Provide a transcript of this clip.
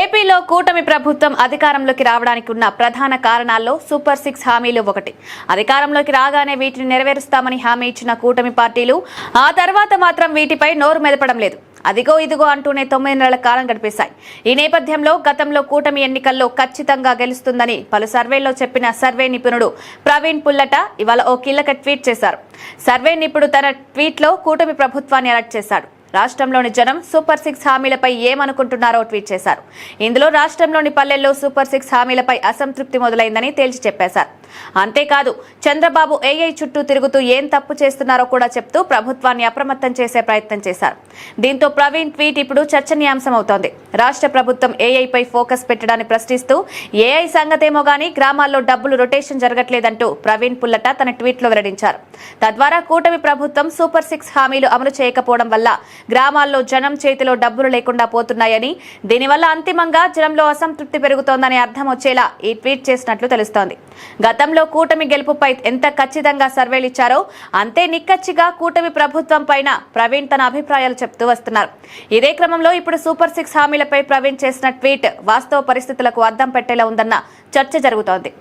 ఏపీలో కూటమి ప్రభుత్వం అధికారంలోకి రావడానికి ఉన్న ప్రధాన కారణాల్లో సూపర్ సిక్స్ హామీలు ఒకటి. అధికారంలోకి రాగానే వీటిని నెరవేరుస్తామని హామీ ఇచ్చిన కూటమి పార్టీలు ఆ తర్వాత మాత్రం వీటిపై నోరు మెదపడం లేదు. అదిగో ఇదిగో అంటూనే తొమ్మిది నెలల కాలం గడిపేశాయి. ఈ నేపథ్యంలో గతంలో కూటమి ఎన్నికల్లో ఖచ్చితంగా గెలుస్తుందని పలు సర్వేల్లో చెప్పిన సర్వే నిపుణుడు ప్రవీణ్ పుల్లట ఇవాళ ఓ కీలక ట్వీట్ చేశారు. సర్వే నిపుణుడు తన ట్వీట్లో కూటమి ప్రభుత్వాన్ని అలర్ట్ చేశాడు. రాష్ట్రంలోని జనం సూపర్ సిక్స్ హామీలపై ఏమనుకుంటున్నారో ట్వీట్ చేశారు. ఇందులో రాష్ట్రంలోని పల్లెల్లో సూపర్ సిక్స్ హామీలపై అసంతృప్తి మొదలైందని తేల్చి చెప్పేశారు. అంతేకాదు చంద్రబాబు ఏఐ చుట్టూ తిరుగుతూ ఏం తప్పు చేస్తున్నారో కూడా చెప్తూ ప్రభుత్వాన్ని అప్రమత్తం చేసే ప్రయత్నం చేశారు. దీంతో ప్రవీణ్ ట్వీట్ ఇప్పుడు చర్చనీయాంశమవుతోంది. రాష్ట్ర ప్రభుత్వం ఏఐపై ఫోకస్ పెట్టడాన్ని ప్రశ్నిస్తూ ఏఐ సంగతేమో గానీ గ్రామాల్లో డబ్బులు రొటేషన్ జరగట్లేదంటూ ప్రవీణ్ పుల్లట తన ట్వీట్లో వెల్లడించారు. తద్వారా కూటమి ప్రభుత్వం సూపర్ సిక్స్ హామీలు అమలు చేయకపోవడం వల్ల గ్రామాల్లో జనం చేతిలో డబ్బులు లేకుండా పోతున్నాయని దీనివల్ల అంతిమంగా జనంలో అసంతృప్తి పెరుగుతోందని అర్థం వచ్చేలా ఈ ట్వీట్ చేసినట్లు తెలుస్తోంది. గతంలో కూటమి గెలుపుపై ఎంత ఖచ్చితంగా సర్వేలు ఇచ్చారో అంతే నిక్కచ్చిగా కూటమి ప్రభుత్వం పైన ప్రవీణ్ తన అభిప్రాయాలు చెప్తూ వస్తున్నారు. ఇదే క్రమంలో ఇప్పుడు సూపర్ సిక్స్ హామీలపై ప్రవీణ్ చేసిన ట్వీట్ వాస్తవ పరిస్థితులకు అద్దం పెట్టేలా ఉందన్న చర్చ జరుగుతోంది.